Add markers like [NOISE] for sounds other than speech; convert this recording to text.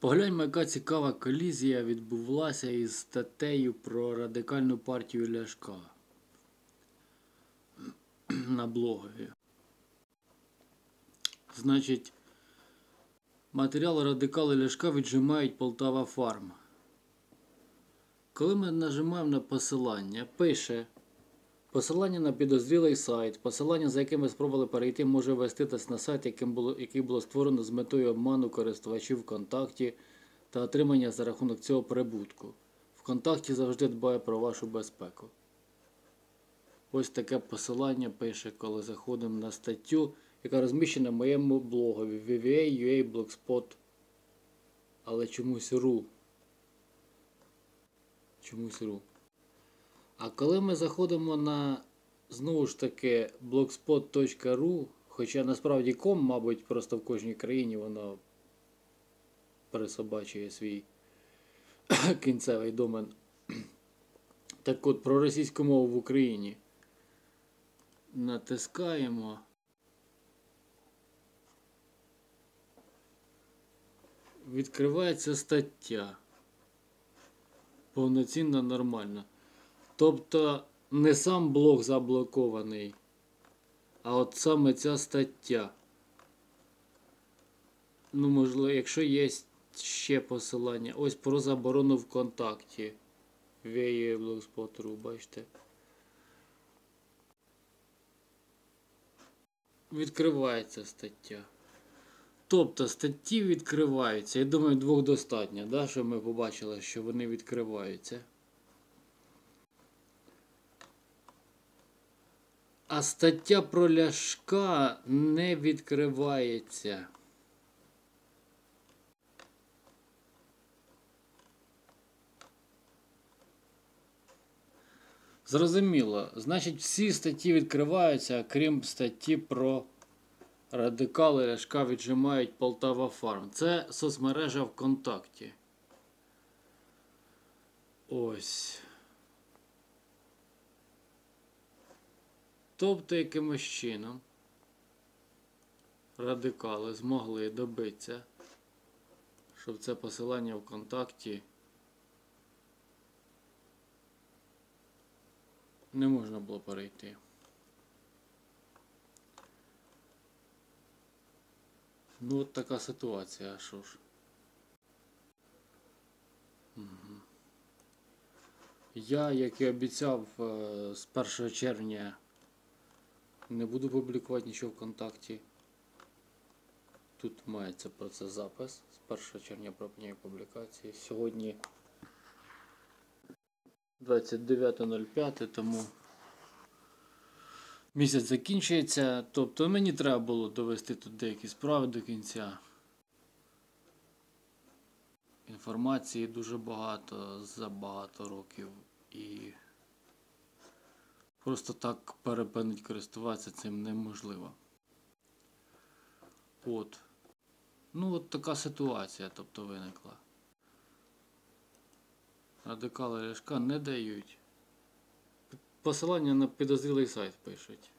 Погляньмо, яка цікава колізія відбулася із статтею про радикальну партію Ляшка на блогові. Значить, матеріал радикали Ляшка віджимають Полтава Фарм. Коли ми нажимаємо на посилання, пише посилання на підозрілий сайт, посилання, за яким ви спробували перейти, може веститись на сайт, яким було, який було створено з метою обману користувачів ВКонтакті та отримання за рахунок цього прибутку. ВКонтакті завжди дбає про вашу безпеку. Ось таке посилання пише, коли заходимо на статтю, яка розміщена в моєму блогові VVA.ua Blogspot. Але чомусь ру. А коли ми заходимо на знову ж таки blogspot.ru, хоча насправді ком, мабуть, просто в кожній країні воно пересобачує свій [COUGHS] кінцевий домен. [COUGHS] Так от про російську мову в Україні. Натискаємо. Відкривається стаття. Повноцінно нормально. Тобто не сам блог заблокований, а от саме ця стаття. Ну, можливо, якщо є ще посилання. Ось про заборону ВКонтакті. Веє блогспотеру, бачите. Відкривається стаття. Тобто статті відкриваються. Я думаю, двох достатньо, да, що ми побачили, що вони відкриваються. А стаття про Ляшка не відкривається. Зрозуміло. Значить, всі статті відкриваються, крім статті про радикали Ляшка віджимають Полтава Фарм. Це соцмережа ВКонтакті. Ось. Тобто якимось чином радикали змогли добитися, щоб це посилання ВКонтакті не можна було перейти. Ну от така ситуація, що ж. Я, як і обіцяв, е, з 1 червня не буду публікувати нічого ВКонтакті. Тут мається про це запис. З 1 червня пропоную публікації. Сьогодні 29.05, тому місяць закінчується. Тобто мені треба було довести тут деякі справи до кінця. Інформації дуже багато за багато років і просто так перепинить користуватися цим неможливо. От. Ну от така ситуація, тобто виникла. Радикали Ляшка не дають. Посилання на підозрілий сайт пишуть.